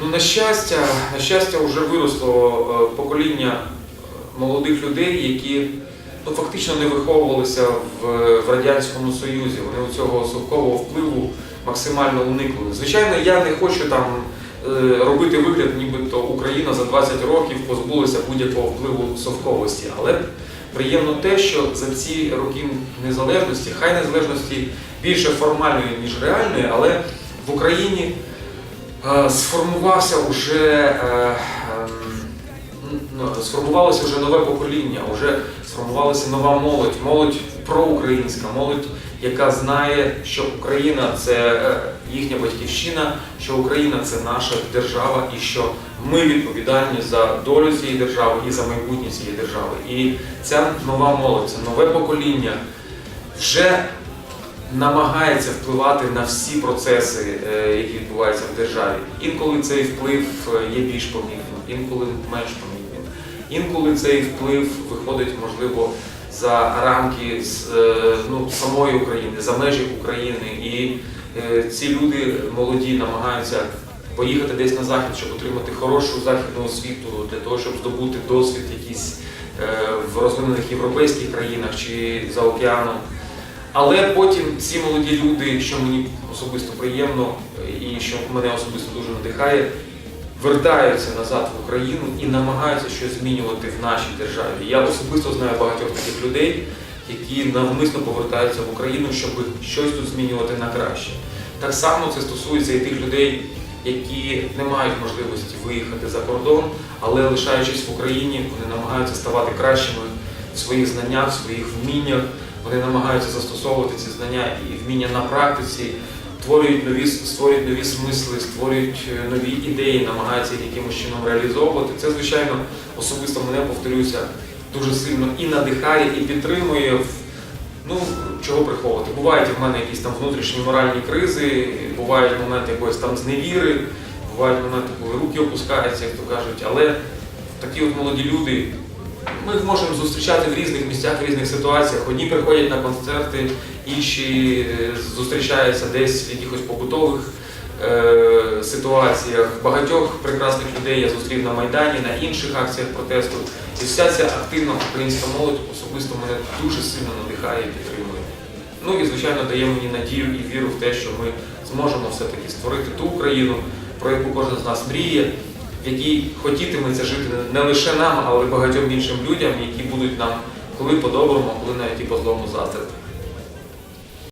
Ну, на щастя, на щастя, вже виросло е, покоління е, молодих людей, які ну, фактично не виховувалися в, в Радянському Союзі. Вони у цього совкового впливу максимально уникли. Звичайно, я не хочу там е, робити вигляд, нібито Україна за 20 років позбулася будь-якого впливу совковості. Але приємно те, що за ці роки незалежності, хай незалежності більше формальної, ніж реальної, але в Україні сформувався уже е, ем, ну, сформувалося вже нове покоління, вже сформувалася нова молодь, молодь проукраїнська, молодь, яка знає, що Україна це е, їхня батьківщина, що Україна це наша держава, і що ми відповідальні за долю цієї держави і за майбутнє цієї держави. І ця нова молодь, це нове покоління вже намагається впливати на всі процеси, е, які відбуваються в державі. Інколи цей вплив е, є більш помітним, інколи менш помітним. Інколи цей вплив виходить, можливо, за рамки е, ну, самої України, за межі України. І ці люди молоді намагаються поїхати десь на захід, щоб отримати хорошу західну освіту, для того, щоб здобути досвід якийсь в розвинених європейських країнах чи за океаном. Але потім ці молоді люди, що мені особисто приємно і що мене особисто дуже надихає, вертаються назад в Україну і намагаються щось змінювати в нашій державі. Я особисто знаю багатьох таких людей, які навмисно повертаються в Україну, щоб щось тут змінювати на краще. Так само це стосується і тих людей, які не мають можливості виїхати за кордон, але лишаючись в Україні, вони намагаються ставати кращими в своїх знаннях, в своїх вміннях. Вони намагаються застосовувати ці знання і вміння на практиці, творюють нові, створюють нові смисли, створюють е, нові ідеї, намагаються їх якимось чином реалізовувати. Це, звичайно, особисто мене повторюся дуже сильно і надихає, і підтримує. Ну, чого приховувати? Бувають в мене якісь там внутрішні моральні кризи, бувають моменти якоїсь там зневіри, бувають моменти, коли руки опускаються, як то кажуть, але такі от молоді люди, ми їх можемо зустрічати в різних місцях, в різних ситуаціях. Одні приходять на концерти, інші е, зустрічаються десь в якихось побутових е, ситуаціях. Багатьох прекрасних людей я зустрів на Майдані, на інших акціях протесту. І вся ця активна українська молодь особисто мене дуже сильно надихає і підтримує. Ну і звичайно дає мені надію і віру в те, що ми зможемо все-таки створити ту Україну, про яку кожен з нас мріє, в якій хотітиметься жити не лише нам, але й багатьом іншим людям, які будуть нам коли по-доброму, коли навіть і по злому заздрити.